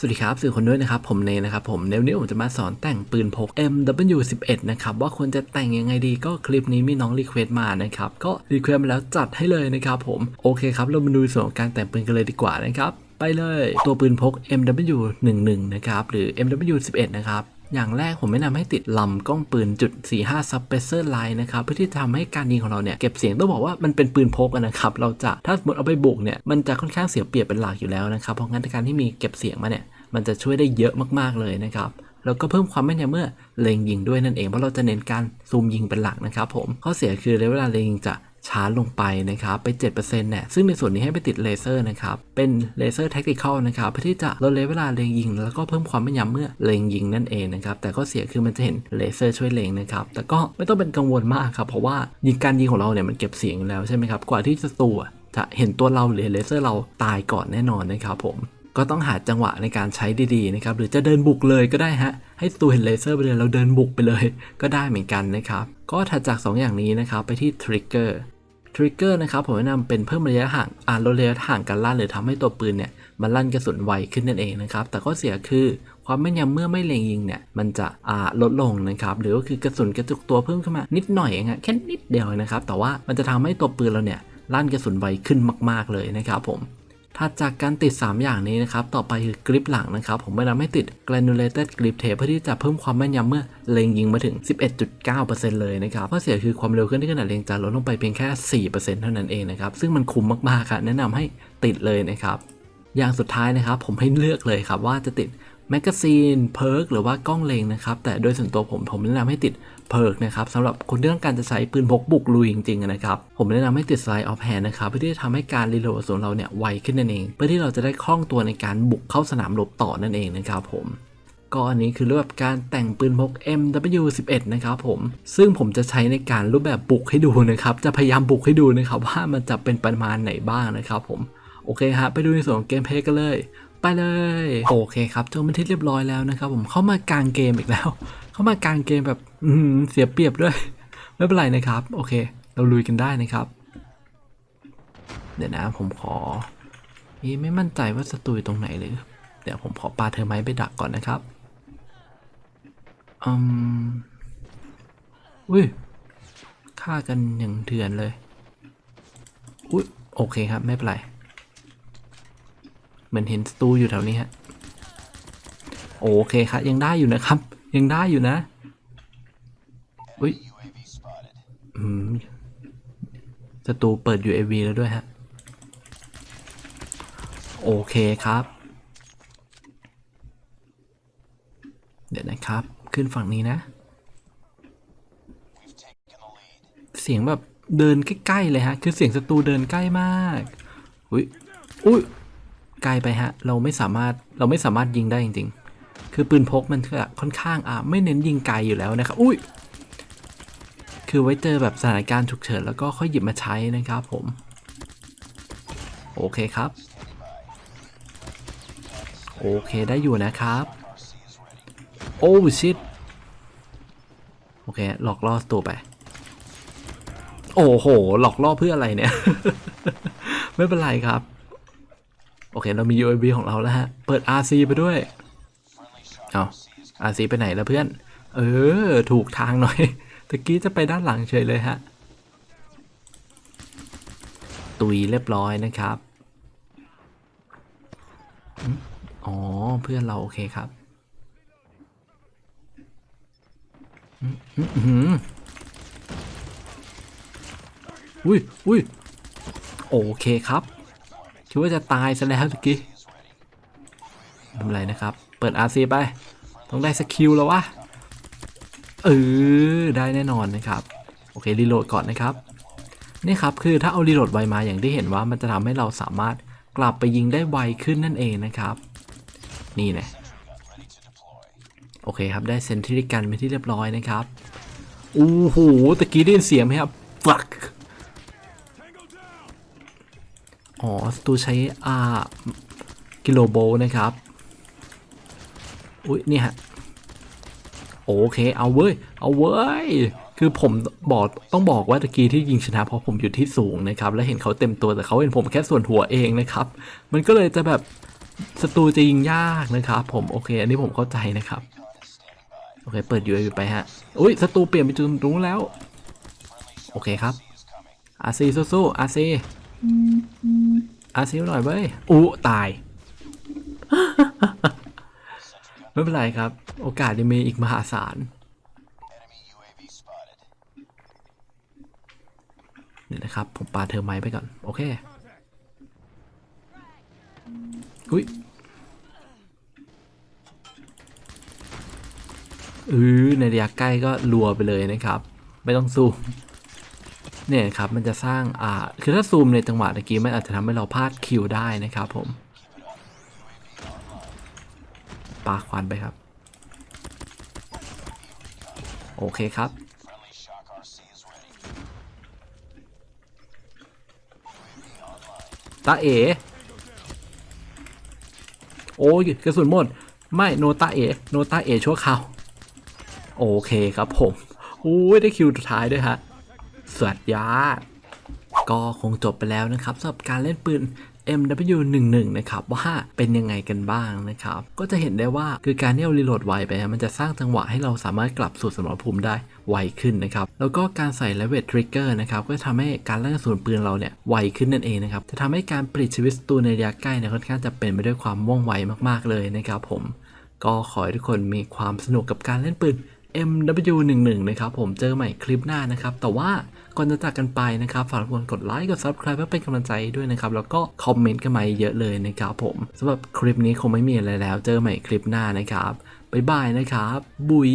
สวัสดีครับสื่อคนด้วยนะครับ ผมเนนะครับผมเนวนนี้ผมจะมาสอนแต่งปืนพก MW11 นะครับ ว่าควรจะแต่งยังไงดีก็คลิปนี้มีน้องรีเควสต์มานะครับ ก็รีเควสต์มาแล้วจัดให้เลยนะครับผม โอเคครับ เรามาดูส่วนของการแต่งปืนกันเลยดีกว่านะครับ ไปเลยตัวปืนพก MW11 นะครับ หรือ MW11 นะครับ อย่างแรกผมแนะนำให้ติดลำกล้องปืนจุด45 Suppressor Line นะครับเพื่อที่จะทำให้การยิงของเราเนี่ยเก็บเสียงต้องบอกว่ามันเป็นปืนพกนะครับเราจะถ้าสมมติเอาไปบุกเนี่ยมันจะค่อนข้างเสียเปรียบเป็นหลักอยู่แล้วนะครับเพราะงั้นการที่มีเก็บเสียงมาเนี่ยมันจะช่วยได้เยอะมากๆเลยนะครับแล้วก็เพิ่มความแม่นยำเมื่อเล็งยิงด้วยนั่นเองเพราะเราจะเน้นการซูมยิงเป็นหลักนะครับผมข้อเสียคือเวลาเล็งยิงจะ ช้าลงไปนะครับไป 7%เนี่ยซึ่งในส่วนนี้ให้ไปติดเลเซอร์นะครับเป็นเลเซอร์แท็กติคอลนะครับเพื่อที่จะลดเวลาเล็งยิง แล้วก็เพิ่มความแม่นยำเมื่อเล็งยิงนั่นเองนะครับแต่ข้อเสียคือมันจะเห็นเลเซอร์ช่วยเล็งนะครับแต่ก็ไม่ต้องเป็นกังวลมากครับเพราะว่ายิงการยิงของเราเนี่ยมันเก็บเสียงอยู่แล้วใช่ไหมครับกว่าที่ศัตรูอะจะเห็นตัวเราหรือเลเซอร์เราตายก่อนแน่นอนนะครับผมก็ต้องหาจังหวะในการใช้ดีๆนะครับหรือจะเดินบุกเลยก็ได้ฮะให้ตูเห็นเลเซอร์ไปเลยเราเดินบุกไปเลย ก็ได้เหมือนกันนะครับก็ถัดจาก 2 อย่างนี้นะครับไปที่ทริกเกอร์ ทริกเกอร์นะครับผมแนะนำเป็นเพิ่มระยะห่างอ่าลดระยะห่างการลั่นหรือทำให้ตัวปืนเนี่ยมันลั่นกระสุนไวขึ้นนั่นเองนะครับ แต่ข้อเสียคือความแม่นยำเมื่อไม่เล็งยิงเนี่ยมันจะอ่าลดลงนะครับหรือก็คือกระสุนกระจุกตัวเพิ่มขึ้นมานิดหน่อยเองอะแค่นิดเดียวนะครับ แต่ว่ามันจะทำให้ตัวปืนเราเนี่ยลั่นกระสุนไวขึ้นมาก ๆเลยนะครับผม ถัดจากการติด 3 อย่างนี้นะครับ ต่อไปคือกริปหลังนะครับ ผมแนะนำให้ติด granulated grip tape เพื่อที่จะเพิ่มความแม่นยำเมื่อเล็งยิงมาถึง 11.9%เลยนะครับข้อเสียคือความเร็วขึ้นที่ขนาดเล็งจะลดลงไปเพียงแค่ 4%เท่านั้นเองนะครับ ซึ่งมันคุ้มมากๆครับแนะนำให้ติดเลยนะครับ อย่างสุดท้ายนะครับผมให้เลือกเลยครับว่าจะติด แมกกาซีนเพิร์กหรือว่ากล้องเลงนะครับ แต่โดยส่วนตัวผมผมแนะนำให้ติดเพิร์กนะครับสำหรับคนที่ต้องการจะใช้ปืนพกบุกลุยจริงๆนะครับ ผมแนะนำให้ติดสไลด์ออฟแฮนนะครับ เพื่อที่จะทำให้การรีโหลดส่วนเราเนี่ยไวขึ้นนั่นเอง เพื่อที่เราจะได้คล่องตัวในการบุกเข้าสนามรบต่อนั่นเองนะครับผมก็อันนี้คือรูปแบบการแต่งปืนพก MW11 นะครับผม ซึ่งผมจะใช้ในการรูปแบบบุกให้ดูนะครับ จะพยายามบุกให้ดูนะครับว่ามันจะเป็นประมาณไหนบ้างนะครับผม โอเคฮะไปดูในส่วนของเกมเพลย์กันเลย ไปเลย โอเคครับจนบันทึกเรียบร้อยแล้วนะครับผมเข้ามากลางเกมอีกแล้ว เข้ามากลางเกมแบบอืเสียเปรียบด้วย ไม่เป็นไรนะครับ โอเค เราลุยกันได้นะครับ เดี๋ยวนะผมขอนี่ไม่มั่นใจว่าศัตรูอยู่ตรงไหนเลย เดี๋ยวผมขอปาเธอไม้ไปดักก่อนนะครับอืมอุ้ยฆ่ากันอย่างเถื่อนเลยอุ้ยโอเคครับ ไม่เป็นไร เหมือนเห็นสตูอยู่แถวนี้ฮะโอเคครับยังได้อยู่นะครับ ยังได้อยู่นะอุ้ยอืมสตูเปิด UAV แล้วด้วยฮะ โอเคครับ เดี๋ยวนะครับ ขึ้นฝั่งนี้นะ เสียงแบบเดินใกล้ ๆ เลยฮะ คือเสียงศัตรูเดินใกล้มาก อุ้ยอุ้ย ไกลไปฮะ เราไม่สามารถเราไม่สามารถยิงได้จริง ๆ คือปืนพกมันค่อนข้างอะไม่เน้นยิงไกลอยู่แล้วนะครับ อุ้ย คือไว้เจอแบบสถานการณ์ฉุกเฉินแล้วก็ค่อยหยิบมาใช้นะครับผม โอเคครับ โอเคได้อยู่นะครับ โอ้ชิตโอเคหลอกล่อตัวไป โอ้โห หลอกล่อเพื่ออะไรเนี่ย ไม่เป็นไรครับ อเค เรามี UAV ของเราแล้วฮะ เปิด RC ไปด้วย เอา RC ไปไหนแล้วเพื่อน เออ ถูกทางหน่อย ตะกี้จะไปด้านหลังเฉยเลยฮะ ตุยเรียบร้อยนะครับ อ๋อ เพื่อนเราโอเคครับอือืออุ้ยอุ้ยโอเคครับ คิดว่าจะตายซะแล้วตะกี้ไม่เป็นไรนะครับ เปิด RC ไป ต้องได้สกิลแล้ววะ เออ ได้แน่นอนนะครับ โอเค รีโหลดก่อนนะครับ นี่ครับ คือถ้าเอารีโหลดไวมาอย่างที่เห็นว่ามันจะทำให้เราสามารถกลับไปยิงได้ไวขึ้นนั่นเองนะครับ นี่นะโอเคครับ ได้เซนทริกันไปที่เรียบร้อยนะครับ โอ้โห ตะกี้ได้ยินเสียงไหมครับ fuck อ๋อสตูใช้อ่ากิโลโบนะครับ อุ้ยนี่ฮะ โอเคเอาเว้ย เอาเว้ย คือผมบอกต้องบอกว่าตะกี้ที่ยิงชนะเพราะผมอยู่ที่สูงนะครับ แล้วเห็นเขาเต็มตัวแต่เขาเห็นผมแค่ส่วนหัวเองนะครับ มันก็เลยจะแบบศัตรูจะยิงยากนะครับ ผมโอเค อันนี้ผมเข้าใจนะครับ โอเค เปิด UAV ไปฮะ อุ้ยศัตรูเปลี่ยนไปจุดรงนู้แล้ว โอเคครับอาซีสู้ๆอาซี อาซีหน่อยเว้ยอู้ตาย ไม่เป็นไรครับ โอกาสยังมีอีกมหาศาลเดี๋ยนะครับ ผมปาเธอไม้ไปก่อน โอเคอุ้ยเออในระยะใกล้ก็รัวไปเลยนะครับ ไม่ต้องซูม เนี่ยครับมันจะสร้างอ่าคือถ้าซูมในจังหวะตะกี้มันอาจจะทำให้เราพลาดคิวได้นะครับผมปาควันไปครับ โอเคครับ ตาเอ โอ้ยกระสุนหมด ไม่โนตาเอ โนตาเอชั่วคราว โอเคครับผมโอ้ยได้คิวสุดท้ายด้วยฮะ สวัสดีก็คงจบไปแล้วนะครับสำหรับการเล่นปืน MW11 นะครับว่าเป็นยังไงกันบ้างนะครับก็จะเห็นได้ว่าคือการที่เรารีโหลดไวไปฮะมันจะสร้างจังหวะให้เราสามารถกลับสู่สมรภูมิได้ไวขึ้นนะครับแล้วก็การใส่เลเวททริกเกอร์นะครับก็จะทำให้การเล่นกระสุนปืนเราเนี่ยไวขึ้นนั่นเองนะครับจะทำให้การปลิดชีวิตศัตรูในระยะใกล้เนี่ยค่อนข้างจะเป็นไปด้วยความว่องไวมากๆเลยนะครับผมก็ขอให้ทุกคนมีความสนุกกับการเล่นปืน MW11 นะครับผมเจอใหม่คลิปหน้านะครับ แต่ว่าก่อนจะจากกันไปนะครับ ฝากทุกคนกดไลค์กด Subscribe เพื่อเป็นกำลังใจด้วยนะครับ แล้วก็คอมเมนต์กันมาเยอะเลยนะครับผมสำหรับคลิปนี้คงไม่มีอะไรแล้ว เจอใหม่คลิปหน้านะครับบ๊ายบายนะครับ บุย